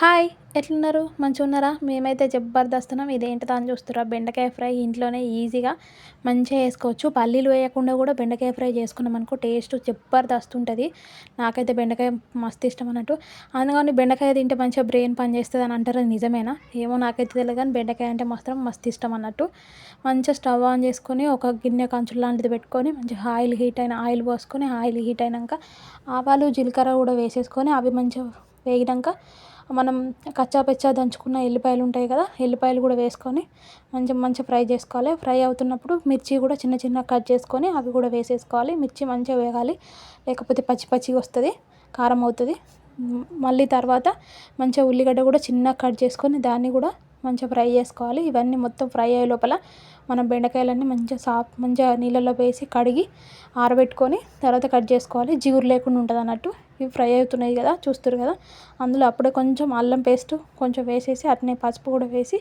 Hi ఎట్లున్నారు? మంచిగా ఉన్నారా మేమైతే జబర్దస్తున్నాం ఇదేంటిదా అని చూస్తారా బెండకాయ ఫ్రై ఇంట్లోనే ఈజీగా మంచిగా వేసుకోవచ్చు పల్లీలు వేయకుండా కూడా బెండకాయ ఫ్రై చేసుకున్నాం అనుకో టేస్ట్ జబర్దస్త్ ఉంటుంది. నాకైతే బెండకాయ మస్తు ఇష్టం అన్నట్టు. అందుకని బెండకాయ తింటే మంచిగా బ్రెయిన్ పని చేస్తుంది అని అంటారు. నిజమేనా? ఏమో నాకైతే తెలియదు కానీ బెండకాయ అంటే మాత్రం మస్తు ఇష్టం అన్నట్టు. మంచిగా స్టవ్ ఆన్ చేసుకొని ఒక గిన్నె కంచులు లాంటిది పెట్టుకొని మంచిగా ఆయిల్ హీట్ అయిన ఆయిల్ పోసుకొని ఆయిల్ హీట్ అయినాక ఆవాలు జీలకర్ర కూడా వేసేసుకొని అవి మంచిగా వేగినాక మనం కచ్చా పెచ్చా దంచుకున్న ఎల్లిపాయలు ఉంటాయి కదా ఎల్లిపాయలు కూడా వేసుకొని మంచి మంచిగా ఫ్రై చేసుకోవాలి. ఫ్రై అవుతున్నప్పుడు మిర్చి కూడా చిన్న చిన్న కట్ చేసుకొని అవి కూడా వేసేసుకోవాలి. మిర్చి మంచిగా వేగాలి లేకపోతే పచ్చి పచ్చిగా వస్తుంది కారం అవుతుంది. మళ్ళీ తర్వాత మంచిగా ఉల్లిగడ్డ కూడా చిన్నగా కట్ చేసుకొని దాన్ని కూడా మంచిగా ఫ్రై చేసుకోవాలి. ఇవన్నీ మొత్తం ఫ్రై అయ్యే లోపల మనం బెండకాయలన్నీ మంచిగా సాఫ్ మంచిగా నీళ్ళలో వేసి కడిగి ఆరబెట్టుకొని తర్వాత కట్ చేసుకోవాలి. జిగురు లేకుండా ఉంటుంది అన్నట్టు ఇవి ఫ్రై అవుతున్నాయి కదా చూస్తారు కదా. అందులో అప్పుడే కొంచెం అల్లం పేస్ట్ కొంచెం వేసేసి అట్నే పసుపు కూడా వేసి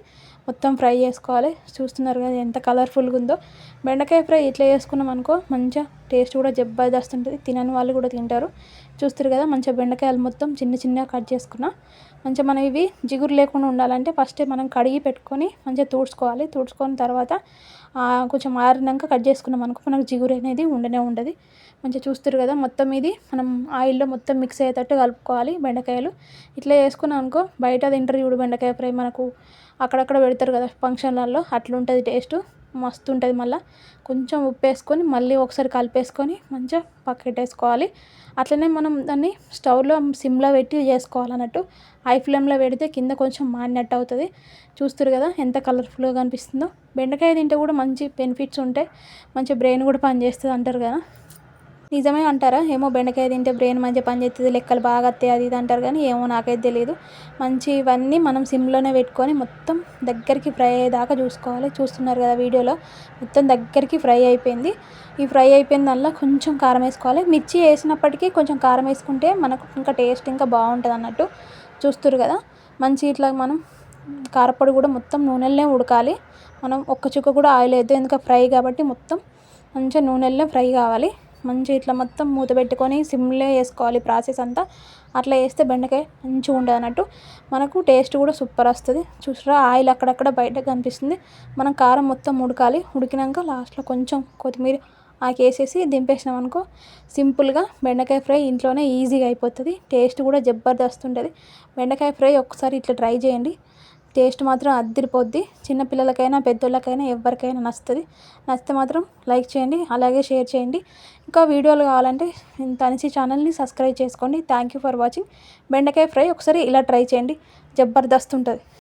మొత్తం ఫ్రై చేసుకోవాలి. చూస్తున్నారు కదా ఎంత కలర్ఫుల్గా ఉందో. బెండకాయ ఫ్రై ఇట్లా చేసుకున్నాం అనుకో మంచిగా టేస్ట్ కూడా జబర్దస్త్ ఉంటుంది తినని వాళ్ళు కూడా తింటారు. చూస్తారు కదా మంచిగా బెండకాయలు మొత్తం చిన్న చిన్నగా కట్ చేసుకున్న. మంచిగా మనం ఇవి జిగురు లేకుండా ఉండాలంటే ఫస్ట్ మనం కడిగి పెట్టుకొని మంచిగా తుడుచుకోవాలి. తుడుచుకున్న తర్వాత కొంచెం ఆరినాక కట్ చేసుకున్నాం అనుకో మనకు జిగురు అనేది ఉండనే ఉండదు. మంచిగా చూస్తారు కదా మొత్తం ఇది మనం ఆయిల్లో మొత్తం మొత్తం మిక్స్ అయ్యేటట్టు కలుపుకోవాలి బెండకాయలు. ఇట్లా చేసుకున్నాం అనుకో బయట తింటారు చూడు బెండకాయ ఫ్రై మనకు. అక్కడక్కడ పెడతారు కదా ఫంక్షన్లలో అట్లుంటుంది టేస్ట్. మస్తు ఉంటుంది మళ్ళీ. కొంచెం ఉప్పు వేసుకొని మళ్ళీ ఒకసారి కలిపేసుకొని మంచిగా పక్కకెట్టేసుకోవాలి. అట్లనే మనం దాన్ని స్టవ్లో సిమ్లో పెట్టి చేసుకోవాలన్నట్టు. హై ఫ్లేమ్లో పెడితే కింద కొంచెం మాడినట్టు అవుతుంది. చూస్తారు కదా ఎంత కలర్ఫుల్గా కనిపిస్తుందో. బెండకాయ తింటే కూడా మంచి బెనిఫిట్స్ ఉంటాయి. మంచి బ్రెయిన్ కూడా పనిచేస్తుంది అంటారు కదా. నిజమే అంటారా? ఏమో బెండకాయ తింటే బ్రెయిన్ మంచిగా పనిచేస్తుంది లెక్కలు బాగా వస్తాయి అది ఇది అంటారు కానీ ఏమో నాకైతే తెలియదు మంచి ఇవన్నీ మనం సిమ్లోనే పెట్టుకొని మొత్తం దగ్గరికి ఫ్రై అయ్యేదాకా చూసుకోవాలి. చూస్తున్నారు కదా వీడియోలో మొత్తం దగ్గరికి ఫ్రై అయిపోయింది. ఈ ఫ్రై అయిపోయిన దానిలో కొంచెం కారం వేసుకోవాలి. మిర్చి వేసినప్పటికీ కొంచెం కారం వేసుకుంటే మనకు ఇంకా టేస్ట్ ఇంకా బాగుంటుంది అన్నట్టు చూస్తారు కదా. మంచి ఇట్లా మనం కారపొడి కూడా మొత్తం నూనెలనే ఉడకాలి. మనం ఒక్క చుక్క కూడా ఆయిల్ వేద్దాం ఎందుకంటే ఫ్రై కాబట్టి మొత్తం మంచిగా నూనెలనే ఫ్రై కావాలి. మంచిగా ఇట్లా మొత్తం మూత పెట్టుకొని సిమ్లో వేసుకోవాలి ప్రాసెస్ అంతా. అట్లా వేస్తే బెండకాయ మంచిగా ఉండదు అన్నట్టు. మనకు టేస్ట్ కూడా సూపర్ వస్తుంది. చూసారా ఆయిల్ అక్కడక్కడ బయట కనిపిస్తుంది. మనం కారం మొత్తం ఉడకాలి. ఉడికినాక లాస్ట్లో కొంచెం కొత్తిమీర ఆకేసేసి దింపేసినాం అనుకో సింపుల్గా బెండకాయ ఫ్రై ఇంట్లోనే ఈజీగా అయిపోతుంది. టేస్ట్ కూడా జబర్దస్త్ ఉంటుంది. బెండకాయ ఫ్రై ఒకసారి ఇట్లా ట్రై చేయండి. టేస్ట్ మాత్రం అద్దరిపోద్ది. చిన్నపిల్లలకైనా పెద్దోళ్ళకైనా ఎవరికైనా నచ్చుతుంది. నచ్చితే మాత్రం లైక్ చేయండి అలాగే షేర్ చేయండి. ఇంకా వీడియోలు కావాలంటే తనిసి ఛానల్ని సబ్స్క్రైబ్ చేసుకోండి. థ్యాంక్ యూ ఫర్ వాచింగ్ బెండకాయ ఫ్రై ఒకసారి ఇలా ట్రై చేయండి. జబర్దస్త్ ఉంటుంది.